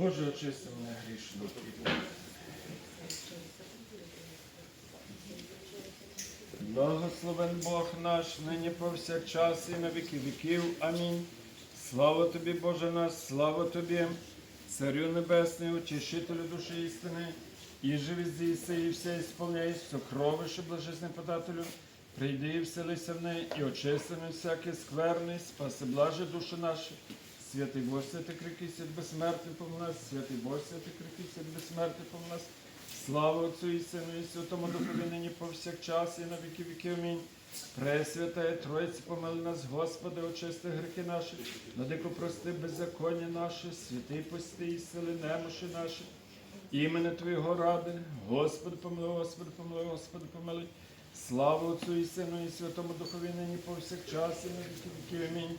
Боже, очисти мене грішно. Благословен Бог наш, нині повсякчас і на віки віків. Амінь. Слава тобі, Боже наш, слава тобі, Царю Небесний, утішителю душі істини, і живі зійся, і все ісполняй, сокровище блажесне подателю, прийди і вселися в неї, і очисти всякий скверний, спаси блаже душі наші. Святий Бог, святий крики, свят безсмертний нас, святий Бог, святий крики, свят безсмертний нас. Слава Отцю і Сину і Святому Духові нині повсякчас і на віки віки. Амінь. Пресвятає Тройці, помили нас, Господи, очисти гріхи наші, владико прости беззаконня наші, святий пости і сили немощі наші. Імене Твоєго ради, Господи, помилуй, Господи, помилуй, Господи, помилуй. Слава Отцю і Сину і Святому Духові нині повсякчас і на віки віки. Амінь.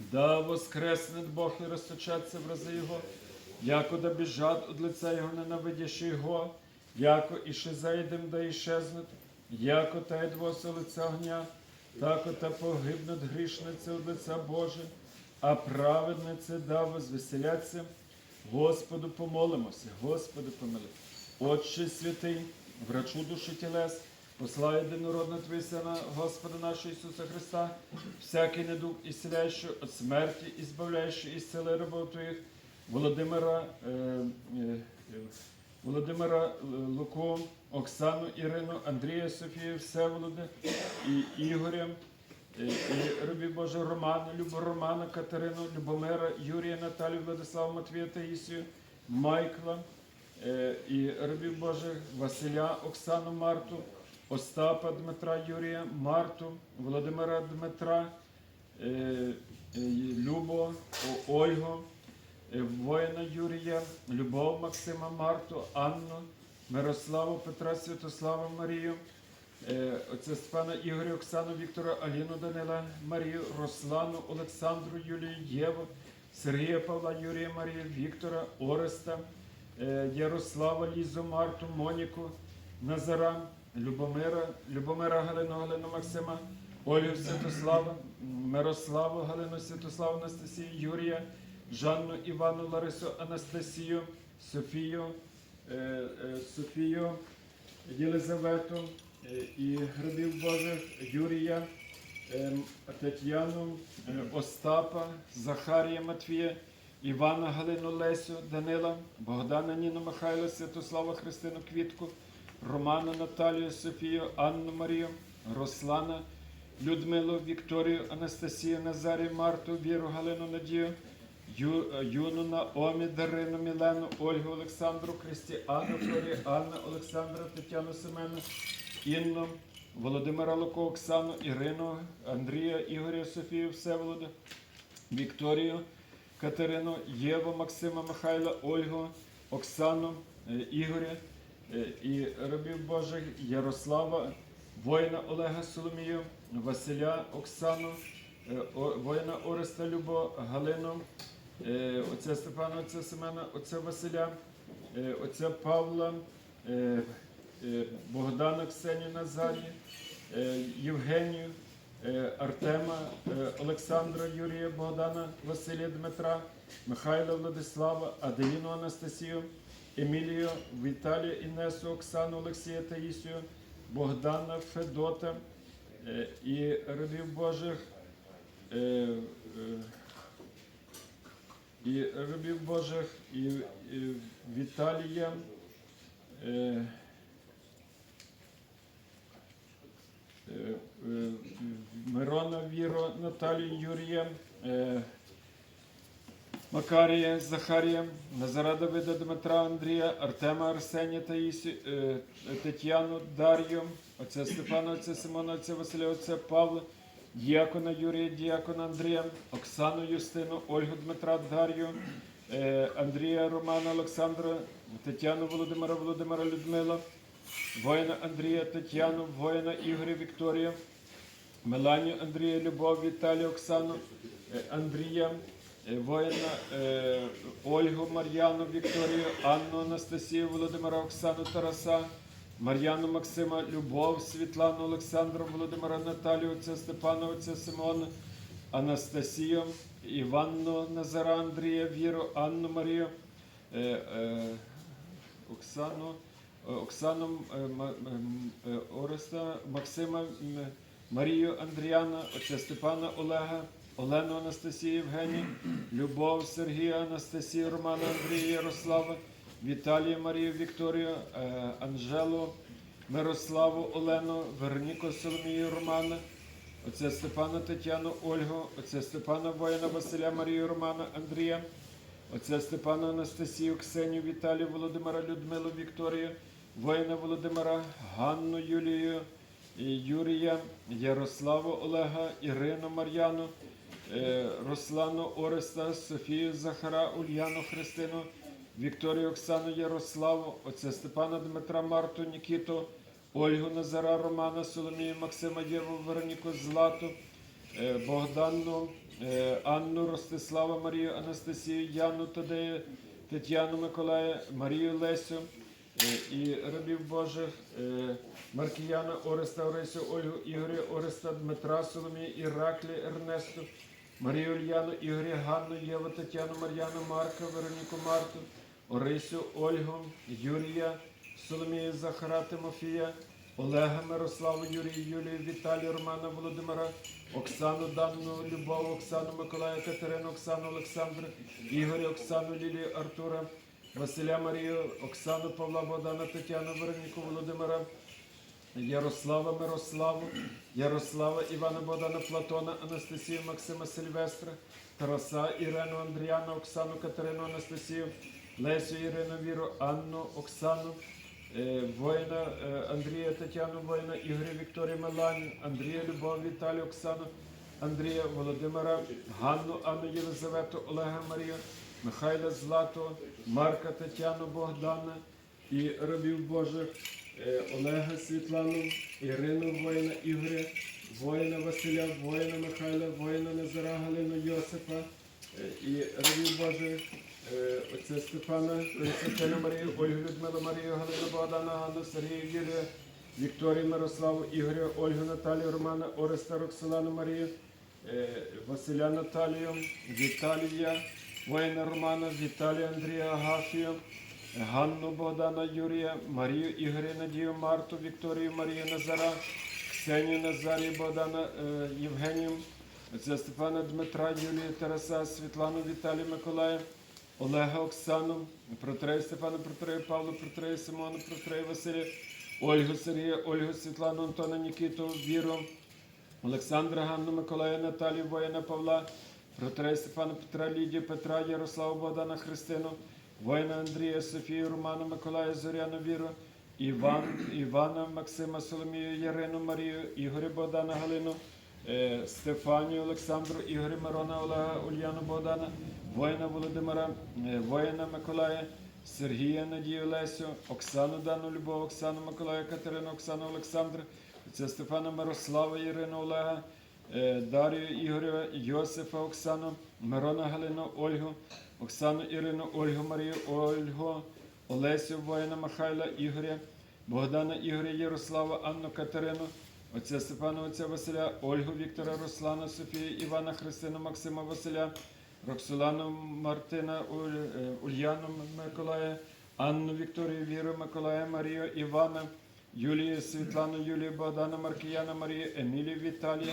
Да воскресне Бог і розточаться в рази Його, яко да біжать од лиця Його ненавидящі Його, яко і ще зайдем, да іщезнуть, яко та й лиця огня, тако та погибнуть грішниці од лиця Боже, а праведниці да возвеселяться. Господу помолимося, Господи помили. Отче святий, врачу душі тілес, послай єдинородного Твій Сина, Господа нашого Ісуса Христа, всякий недуг ісціляючий від смерті, і збавляючий із сили рабов Твоїх, Володимира, е, е, е, Володимира е, Луку, Оксану, Ірину, Андрія, Софію, Всеволода і Ігоря, е, і рабів Боже Романа, Любу Романа, Катерину, Любомира, Юрія, Наталію, Владислава, Матвія, Таїсію, Майкла, е, і рабів Божих Василя, Оксану, Марту, Остапа, Дмитра, Юрія, Марту, Володимира Дмитра, е, е, Любо, Ольгу, е, воїна Юрія, Любов Максима, Марту, Анну, Мирославу, Петра, Святослава, Марію, е, Степана Ігоря, Оксану, Віктора, Аліну, Данила, Марію, Руслану, Олександру, Юлію, Єву, Сергія Павла, Юрія, Марію, Віктора, Ореста, Ярослава, Лізу, Марту, Моніку, Назара, Любомира, Любомира Галину, Галину Максима, Олю Святослава, Мирославу, Галину Святославу, Анастасію, Юрія, Жанну Івану, Ларису, Анастасію, Софію, е, е, Софію, Єлизавету е, і грабів Божих, Юрія, е, Тетяну, Остапа, Захарія Матвія, Івана Галину Лесю, Данила, Богдана Ніну Михайла, Святослава Христину Квітку, Романа Наталію, Софію, Анну Марію, Руслана, Людмилу, Вікторію, Анастасію, Назарію, Марту, Віру, Галину Надію, Ю, Юну Наомі, Дарину, Мілену, Ольгу, Олександру, Христіану, Флорі, Анну, Олександра, Тетяну Семену, Інну, Володимира Луко, Оксану, Ірину, Андрія, Ігоря, Софію, Всеволода, Вікторію, Катерину, Єву, Максима, Михайла, Ольгу, Оксану, е, Ігоря і рабів Божих Ярослава, воїна Олега Соломію, Василя, Оксану, е, воїна Ореста Любо, Галину, е, отця Степана, отця Семена, отця Василя, е, отця Павла, е, е, Богдана Ксенію Назарі, е, Євгенію, е, Артема, е, Олександра, Юрія, Богдана, Василія Дмитра, Михайла Владислава, Аделіну Анастасію, Емілію, Віталія Інесу, Оксану, Олексія Таїсію, Богдана Федота е, і рабів Божих. е, е, І рабів Божих, і, і Віталія, е, е, е, Мирона Віро, Наталію Юрія, Макарія, Захарія, Назара Давида, Дмитра, Андрія, Артема, Арсенія, Таїсі, е, Тетяну, Дар'ю, отця Степана, отця Симона, отця Василя, отця Павла, Діакона Юрія, Діакона Андрія, Оксану Юстину, Ольгу Дмитра, Дар'ю, е, Андрія, Романа, Олександра, Тетяну, Володимира, Володимира, Людмила, воїна Андрія, Тетяну, воїна Ігоря, Вікторія, Меланію, Андрія, Любов, Віталія, Оксану, е, Андрія, воїна е, Ольгу, Мар'яну, Вікторію, Анну, Анастасію, Володимира, Оксану, Тараса, Мар'яну, Максима, Любов, Світлану, Олександру, Володимира, Наталію, отця Степана, Симона, Анастасію, Іванну, Назара, Андрія, Віру, Анну, Марію, е, е, Оксану, е, Оксану е, е, Ореста, Максима, Марію Андріана, отця Степана Олега, Олену Анастасію Євгенію, Любов Сергія, Анастасію Романа Андрія Ярослава, Віталія Марію Вікторію, е, Анжелу, Мирославу Олену, Вероніку Соломію Романа, отця Степана Тетяну Ольгу, отця Степана воїна Василя Марію Романа Андрія, отця Степана Анастасію, Ксенію, Віталію, Володимира, Людмилу, Вікторію, воїна Володимира, Ганну Юлію, Юрія, Ярославу Олега, Ірину Мар'яну, Руслану Ореста, Софію Захара, Ульяну Христину, Вікторію Оксану Ярославу, отця Степана Дмитра Марту, Нікіту, Ольгу Назара, Романа, Соломію, Максима Єву, Вероніку Злату, е, Богдану, е, Анну, Ростислава, Марію, Анастасію, Яну Тадею, Тетяну Миколая, Марію Лесю е, і рабів Божих, е, Маркіяна, Ореста, Орисю, Ольгу, Ігоря, Ореста, Дмитра, Соломію, Іраклі, Ернесту, Марію Ульяну, Ігоря, Ганну, Єву, Тетяну, Мар'яну, Марка, Вероніку Марту, Орисю, Ольгу, Юрія, Соломію, Захара, Тимофія, Олега, Мирославу, Юрію, Юлію, Віталію, Романа, Володимира, Оксану, Данну, Любов, Оксану, Миколая, Катерину, Оксану, Олександра, Ігоря, Оксану, Лілію, Артура, Василя Марію, Оксану, Павла, Богдана, Тетяну, Вероніку, Володимира, Ярослава Мирославу, Ярослава Івана Богдана Платона, Анастасію Максима Сильвестра, Тараса Ірину Андріана, Оксану Катерину Анастасію, Лесю Ірину Віру, Анну, Оксану, е, воїна е, Андрія Тетяну, воїна Ігоря Вікторію Меланію, Андрія Любов Віталію, Оксану, Андрія Володимира, Ганну, Анну Єлизавету, Олега Марію, Михайла Злату, Марка Тетяну Богдана і рабів Божих. Е, Олега Світлану, Ірину воїна Ігоря, воїна Василя, воїна Михайла, воїна Назара Галину Йосипа е, і рабів Божих, е, отця Степана, Константина Марію, Ольгу Людмилу Марію, Галину Богдана, Ганну, Сергію Юрія, Вікторію Мирославу, Ігоря, Ольгу Наталію, Романа, Ореста, Роксолану Марію, е, Василя Наталію, Віталія, воїна Романа, Віталія Андрія Агафію, Ганну Богдана Юрія, Марію Ігоря Надію Марту, Вікторію Марію Назара, Ксенію Назарію Богдана е, Євгенію, Степана Дмитра, Юлію Тараса, Світлану Віталію Миколая, Олега Оксану, Протрею Степана Протрею, Павлу Протрею, Симону Протрею, Василія, Ольгу Сергія, Ольгу Світлану, Антона Нікіту, Віру, Олександра Ганну Миколая, Наталію Воїна Павла, Протрея Степана Петра, Лідію Петра, Ярослава Богдана Христину, воїна Андрія, Софію, Романа Миколая, Зоряну Віру, Іван, Івана, Максима, Соломію, Ярину, Марію, Ігоря Богдана, Галину, е, Стефанію, Олександру, Ігоря Мирона, Олега, Ульяну Богдана, воїна Володимира, е, воїна Миколая, Сергія Надію Лесю, Оксану Дану Любов, Оксану Миколая, Катерину, Оксану Олександра, це Стефана Мирослава, Ірину Олега, Дарію Ігоря, Йосифа, Оксану, Мирона Галину, Ольгу, Оксану Ірину, Ольгу Марію, Ольгу, Олесю, воїна Михайла, Ігоря, Богдана Ігоря, Ярослава, Анну Катерину, отця Степана, отця Василя, Ольгу Віктора, Руслана, Софію, Івана, Христину, Максима Василя, Роксолану Мартина, Уль- е, Ульяну Миколая, Анну Вікторію, Віру Миколая, Марію, Івана, Юлію, Світлану, Юлію, Богдана, Маркіяна, Марію, Емілію, Віталія,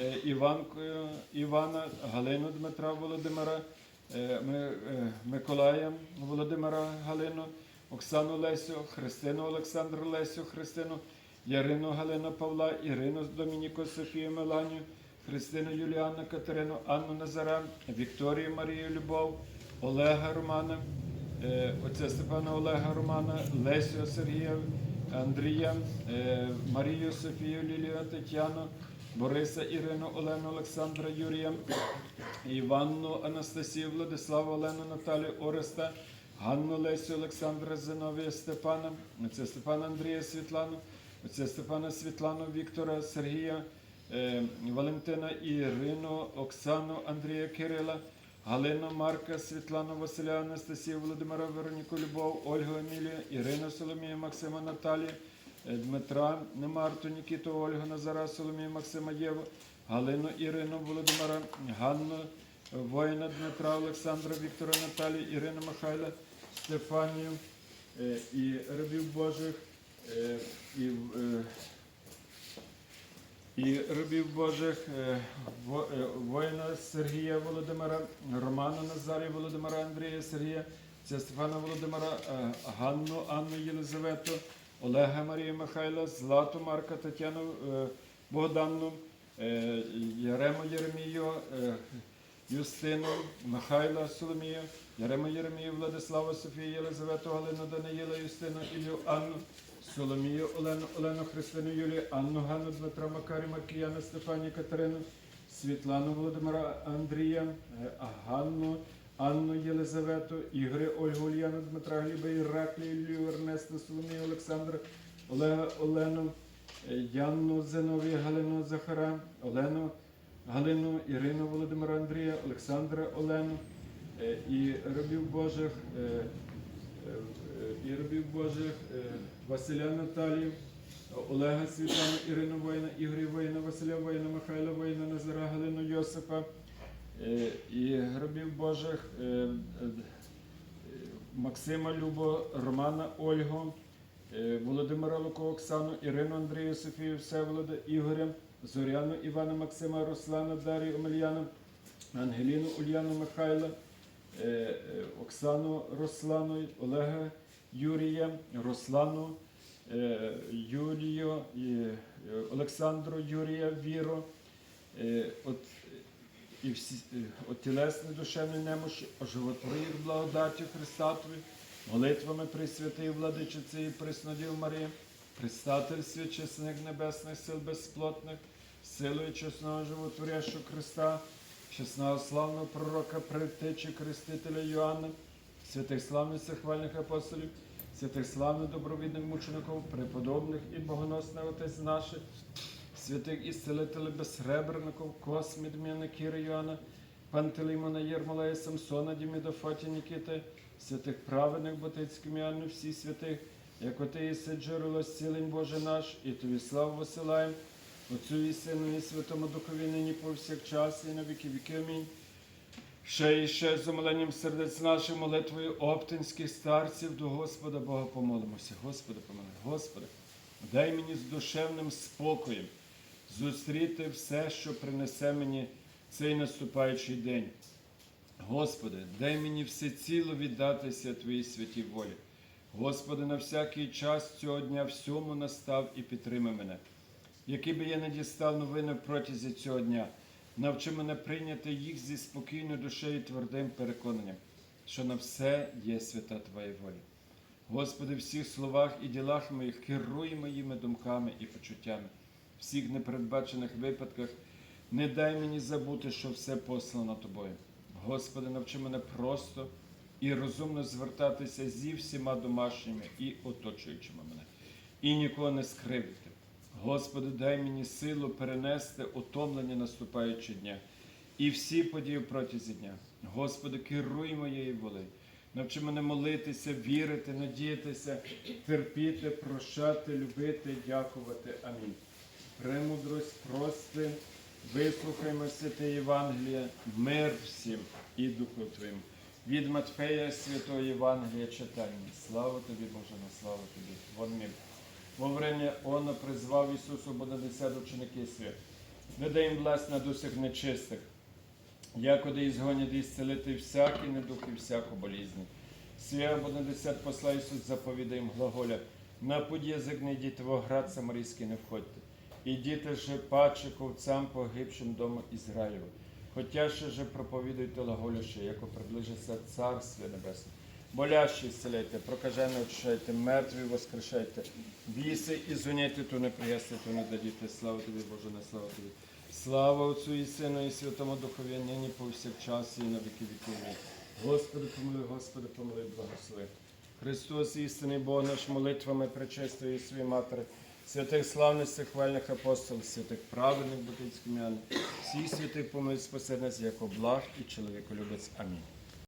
е, Іванку, е, Івана, Галину Дмитра, Володимира, е, Ми- Миколая, Володимира, Галину, Оксану Лесю, Христину, Олександру Лесю, Христину, Ярину, Галину, Павла, Ірину, Домініку, Софію, Меланію, Христину, Юліану, Катерину, Анну Назара, Вікторію, Марію, Любов, Олега Романа, отця Степана Олега Романа, Лесю Сергія, Андрія, е, Марію Софію, Лілію, Тетяну, Бориса, Ірину, Олену, Олександра, Юрія, Іванну, Анастасію, Владиславу, Олену, Наталію, Ореста, Ганну, Лесю, Олександра, Зиновія, Степана, отця Степана Андрія, Світлану, отця Степана Світлану, Віктора, Сергія, е, Валентина, Ірину, Оксану, Андрія, Кирила, Галину, Марка, Світлану, Василя, Анастасію, Володимира, Вероніку, Любов, Ольгу, Емілію, Ірину, Соломію, Максима, Наталію, е, Дмитра, Марту, Нікіту, Ольгу, Назара, Соломію, Максима, Єву, Галину, Ірину, Володимира, Ганну, воїна Дмитра, Олександра, Віктора, Наталію, Ірину, Михайла, Стефанію е, і рабів Божих, е, і і рабів Божих е, е, воїна Сергія Володимира, Романа Назарія Володимира Андрія Сергія, Стефана Володимира, е, Ганну, Анну Єлизавету, Олега Марію Михайла, Злату Марка, Тетяну Богданну, е, Ярему Єремію, Юстину, Михайла Соломію, Ярему Єремію, Владислава Софію, Єлизавету, Галину Даниїла, Юстину, Ілю, Анну, Соломію, Олену, Олену Христину, Юлію, Анну, Ганну, Дмитра, Макарі, Маркіяна, Стефанію, Катерину, Світлану, Володимира, Андрія, е, Ганну, Анну Єлизавету, Ігоря, Ольгу, Ульяну, Дмитра, Гліба, Іраклію, Ілію, Ернесту, Соломію, Олександра, Олега, Олену, е, Янну, Зиновію, Галину, Захара, Олену, Галину, Ірину, Володимира, Андрія, Олександра, Олену е, і рабів Божих, е, і рабів Божих е, Василя Наталію, Олега Світлану, Ірину Воїна, Ігоря Воїна, Василя Воїна, Михайла Воїна, Назара, Галину Йосипа е, і рабів Божих Максима Любо, Романа Ольгу, Володимира Луко, Оксану, Ірину Андрію, Софію, Всеволода, Ігоря, Зоряну, Івана Максима, Руслана, Дарію, Омельяна, Ангеліну, Ульяну, Михайла, Оксану, Руслану, Олега, Юрія, Руслану, е, Юрію, е, Олександру, Юрія, Віру, е, от, і всі, от тілесної душевної немощі, оживотвори їх благодаті Христатові, молитвами Пресвятої Владичиці і Преснодів Марії, Предстатель свячесних небесних сил безсплотних, силою чесного животворящого Христа, чесного славного пророка, предтечі Крестителя Йоанна, святих славних хвальних апостолів, святих славних добровідних мучеників, преподобних і богоносних отець наших, святих ісцелителів безсребреників, Космі, Дміна, Кіри, Йоанна, Пантелеймона, Єрмолея, Самсона, Діміда, Фаті, Нікіти, святих праведних Ботицьким Іоанну, всі святих, як оти єси джерело зцілень Боже наш, і тобі славу висилаємо, Отцю і Сину, і Святому Духові, нині повсякчас, і на віки віки. Амінь. Ще і ще з умиленням сердець наших молитвою оптинських старців до Господа Бога помолимося. Господи, помилуй. Господи, дай мені з душевним спокоєм зустріти все, що принесе мені цей наступаючий день. Господи, дай мені всеціло віддатися Твоїй святій волі. Господи, на всякий час цього дня всьому настав і підтримай мене. Які би я не дістав новини протязі цього дня, навчи мене прийняти їх зі спокійною душею і твердим переконанням, що на все є свята Твоя воля. Господи, всіх словах і ділах моїх керуй моїми думками і почуттями, всіх непередбачених випадках не дай мені забути, що все послано Тобою. Господи, навчи мене просто і розумно звертатися зі всіма домашніми і оточуючими мене, і нікого не скривити. Господи, дай мені силу перенести утомлення наступаючого дня і всі події протязі дня. Господи, керуй моєю волею. Навчи мене молитися, вірити, надіятися, терпіти, прощати, любити, дякувати. Амінь. Премудрость, прости, вислухаймо святе Євангеліє, мир всім і Духу Твоєму. Від Матфея Святого Євангелія читання. Слава тобі, Боже, на славу тобі. Вон мир. Во время Она призвав Ісусу Бонадесят ученики свят. Не дай їм власть над усіх нечистих, якоди ізгонять і зцелити всякий недух і всяку болізнь. Свя Бонадесят посла Ісус заповідає їм глаголя, на путь язик не йдіть, в град самарійський не входьте. Ідіте же паче ковцам погибшим дому Ізраїлю. Хотя ще же проповідуйте глаголяше, яко приближиться Царствие Небесне. Болящі зцеляйте, прокажені очищайте, мертві воскрешайте, біси і зуняйте, то не приясти, то не дадіте. Слава тобі, Боже, на слава тобі. Слава Отцю і Сину і Святому Духові, нині повсякчас і на віки віків. Господи, помилуй, Господи, помилуй, благослови. Христос, істинний Бог наш, молитвами пречистої своєї Матері, святих славних, хвальних апостолів, святих праведних бутицьких м'ян, всіх святих помилуй спаси нас, як благ і чоловіколюбець. Амінь.